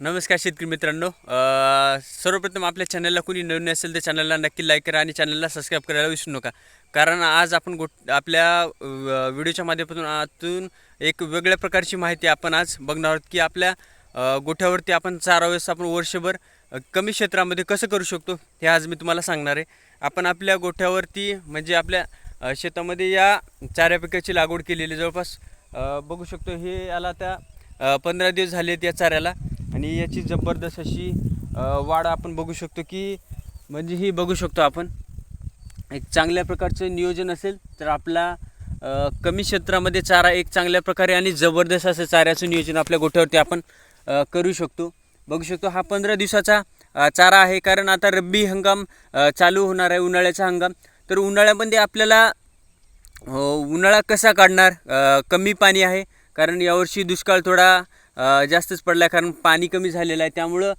नमस्कार शेतकरी मित्रांनो. सर्वप्रथम आपल्या चॅनलला कोणी नवीन असेल तर चॅनलला नक्की लाईक करा आणि चॅनलला सबस्क्राईब करायला विसरू नका. कारण आज आपण गोट आपल्या व्हिडिओच्या माध्यमातून आतून एक वेगळ्या प्रकारची माहिती आपण आज बघणार आहोत की आपल्या गोठ्यावरती आपण चारा व्यवस्थापन वर्षभर कमी क्षेत्रामध्ये कसं करू शकतो हे आज मी तुम्हाला सांगणार आहे. आपण आपल्या गोठ्यावरती म्हणजे आपल्या शेतामध्ये या चाऱ्या पिकाची लागवड केलेली जवळपास बघू शकतो हे याला त्या पंधरा दिवस झाले आहेत या चाऱ्याला. आणि याची जबरदस्त अशी वाढ आपण बघू शकतो की म्हणजे ही बघू शकतो आपण. एक चांगल्या प्रकारचं नियोजन असेल तर आपला कमी क्षेत्रामध्ये चारा एक चांगल्या प्रकारे आणि जबरदस्त असं चाऱ्याचं नियोजन आपल्या गोठ्यावरती आपण करू शकतो. बघू शकतो हा पंधरा दिवसाचा चारा आहे. कारण आता रब्बी हंगाम चालू होणार आहे उन्हाळ्याचा हंगाम. तर उन्हाळ्यामध्ये आपल्याला हो, उन्हाळा कसा काढणार? कमी पाणी आहे. कारण यावर्षी दुष्काळ थोडा जास्तच पडला आहे कारण पाणी कमी झालेलं आहे. त्यामुळं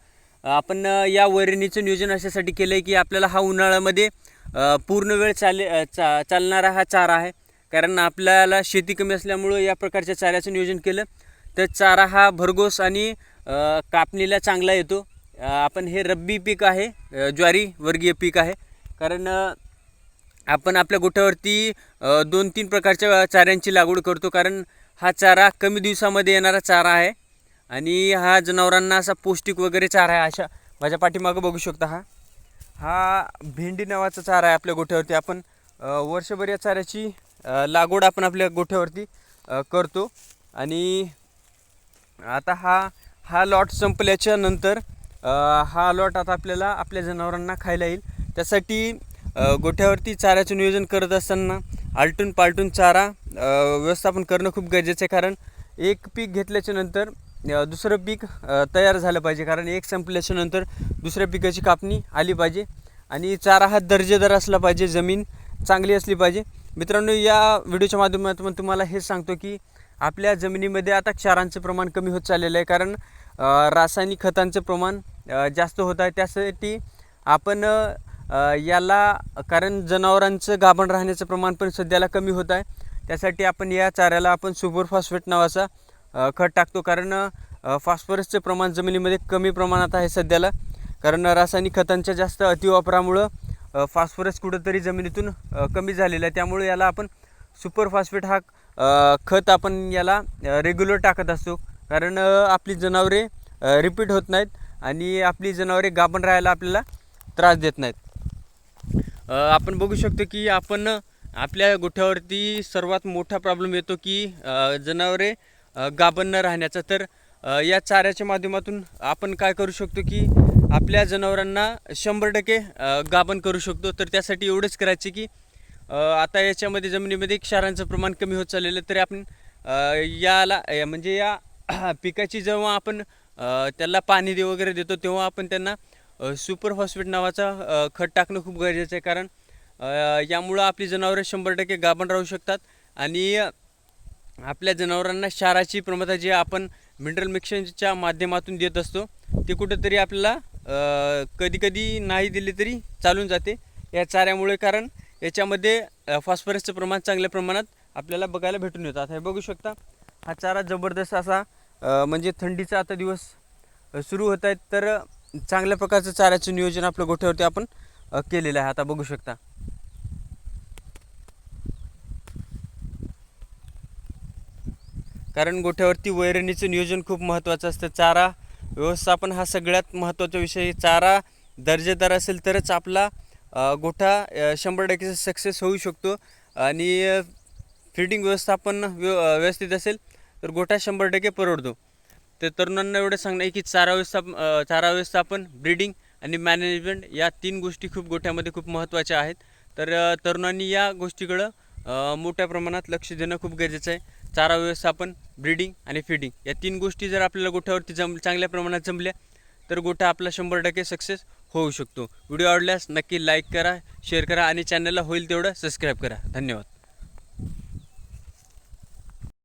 आपण या वैरणीचं नियोजन अशासाठी केलं आहे की आपल्याला हा उन्हाळ्यामध्ये पूर्ण वेळ चाले चा चालणारा हा चारा आहे. कारण आपल्याला शेती कमी असल्यामुळं या प्रकारच्या चाऱ्याचं नियोजन केलं. तर चारा हा भरघोस आणि कापणीला चांगला येतो. आपण हे रब्बी पीक आहे ज्वारी वर्गीय पीक आहे. कारण आपण आपल्या गोठ्यावरती दोन तीन प्रकारच्या चाऱ्यांची लागवड करतो. कारण हा चारा कमी दिवसामध्ये येणारा चारा आहे. आणि हा जनावरांना असा पौष्टिक वगैरे चारा आहे अशा माझ्या पाठीमागं बघू शकता हा. हा भेंडी नावाचा चारा आहे आपल्या गोठ्यावरती. आपण वर्षभर या चाऱ्याची लागवड आपण आपल्या गोठ्यावरती करतो. आणि आता हा हा लॉट संपल्याच्या नंतर हा लॉट आता आपल्याला आपल्या जनावरांना खायला येईल. त्यासाठी गोठ्यावरती चाऱ्याचं नियोजन करत असताना आलटून पालटून चारा व्यवस्थापन करणं खूप गरजेचं आहे. कारण एक पीक घेतल्याच्या नंतर दुसरं पीक तयार झालं पाहिजे. कारण एक संपल्याच्या नंतर दुसऱ्या पिकाची कापणी आली पाहिजे. आणि चारा हा दर्जेदार असला पाहिजे. जमीन चांगली असली पाहिजे. मित्रांनो या व्हिडिओच्या माध्यमातून तुम्हाला हे सांगतो की आपल्या जमिनीमध्ये आता क्षारांचं प्रमाण कमी होत चाललेलं आहे. कारण रासायनिक खतांचं प्रमाण जास्त होत आहे. त्यासाठी आपण याला कारण जनावरांचं गाभण राहण्याचं प्रमाण पण सध्याला कमी होत आहे. त्यासाठी आपण या चाऱ्याला आपण सुपरफॉस्फेट नावाचा खत टाकतो कारण फॉस्फरसचे फॉस्फरसचं प्रमाण जमिनीमध्ये कमी प्रमाणात आहे सध्याला. कारण रासायनिक खतांच्या जास्त अतिवापरामुळं फॉस्फरस कुठंतरी जमिनीतून कमी झालेलं आहे. त्यामुळे याला आपण सुपर फॉस्फेट हा खत आपण याला रेग्युलर टाकत असतो. कारण आपली जनावरे रिपीट होत नाहीत आणि आपली जनावरे गाभण राहायला आपल्याला त्रास देत नाहीत. आपण बघू शकतो की आपण आपल्या गोठ्यावरती सर्वात मोठा प्रॉब्लेम येतो की जनावरे गाभण न राहण्याचा. तर या चाऱ्याच्या माध्यमातून आपण काय करू शकतो की आपल्या जनावरांना शंभर टक्के गाभण करू शकतो. तर त्यासाठी एवढंच करायचे की आता याच्यामध्ये जमिनीमध्ये क्षारांचं प्रमाण कमी होत चाललेलं तरी आपण याला म्हणजे या पिकाची जेव्हा आपण त्याला पाणी दे वगैरे देतो तेव्हा आपण त्यांना सुपर फॉस्फेट नावाचा खत टाकणं खूप गरजेचं आहे. कारण यामुळं आपली जनावरे शंभर टक्के गाभण राहू शकतात. आणि आपल्या जनावरांना क्षाराची प्रमाणता जी आपण मिनरल मिक्सरच्या माध्यमातून देत असतो ते कुठंतरी आपल्याला कधीकधी नाही दिले तरी चालून जाते. या चाऱ्यामुळे कारण याच्यामध्ये फॉस्फरसचं प्रमाण चांगल्या प्रमाणात आपल्याला बघायला भेटून येतं. आता हे बघू शकता हा चारा जबरदस्त असा म्हणजे थंडीचा आता दिवस सुरू होत आहेत तर चांगल्या प्रकारचं चाऱ्याचं नियोजन आपल्या गोठ्यावरती आपण केलेलं आहे. आता बघू शकता. कारण गोठ्यावरती वैरणीचं नियोजन खूप महत्त्वाचं असतं. चारा व्यवस्थापन हा सगळ्यात महत्त्वाचा विषय चारा दर्जेदार असेल तरच आपला गोठा शंभर टक्के सक्सेस होऊ शकतो. आणि फिडिंग व्यवस्थापन व्यव व्यवस्थित असेल तर गोठा शंभर टक्के परवडतो. तर तरुणांना एवढं सांगणं आहे की चारा व्यवस्थापन चारा व्यवस्थापन ब्रीडिंग आणि मॅनेजमेंट या तीन गोष्टी खूप गोठ्यामध्ये खूप महत्त्वाच्या आहेत. तर तरुणांनी या गोष्टीकडं मोठ्या प्रमाणात लक्ष देणं खूप गरजेचं आहे. चारा व्यवस्थापन ब्रीडिंग आणि फिडिंग या तीन गोष्टी जर आपल्याला गोठ्यावरती जम चांगल्या प्रमाणात जमल्या तर गोठा आपला शंभर टक्के सक्सेस होऊ शकतो. व्हिडिओ आवडल्यास नक्की लाईक करा शेअर करा आणि चॅनलला होईल तेवढं सबस्क्राईब करा. धन्यवाद.